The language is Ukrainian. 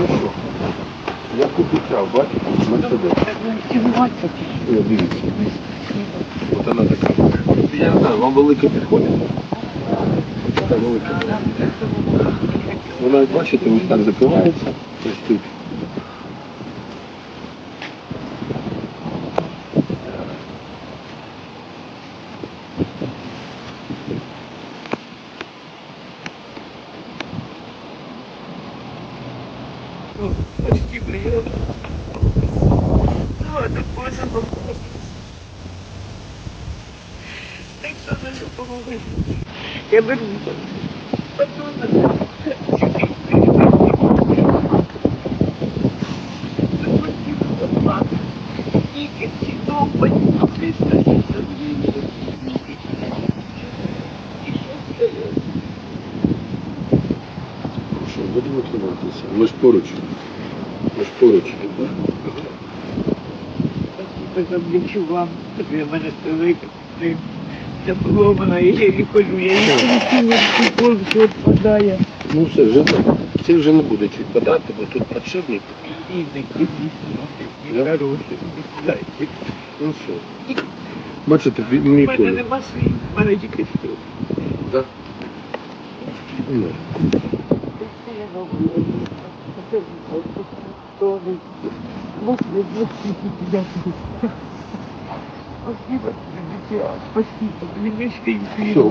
Ну що? Я купив, бачите, Мерседес. О, дивіться. От вона така. Я не знаю, вам велика підходить? Така велика. Вона, бачите, ось так закривається. Ось тут. Почти приехал. Ну, это поздно попробовать. Так что надо помогать. Я беру. Потом Що, будемо триматися. Ми ж поруч. Ми ж поруч. Спасибо за обличу вам, що ви мене стали. Це поломана, я її хожу, я її відпадає. Ну все, вже не- це вже не буде відпадати, бо тут подшипник. Я- хороший, дайте. Ну все. Бачите, він У мене нема слів, в мене тільки слів. Да? Ну. Спасибо, спасибо, спасибо, Все,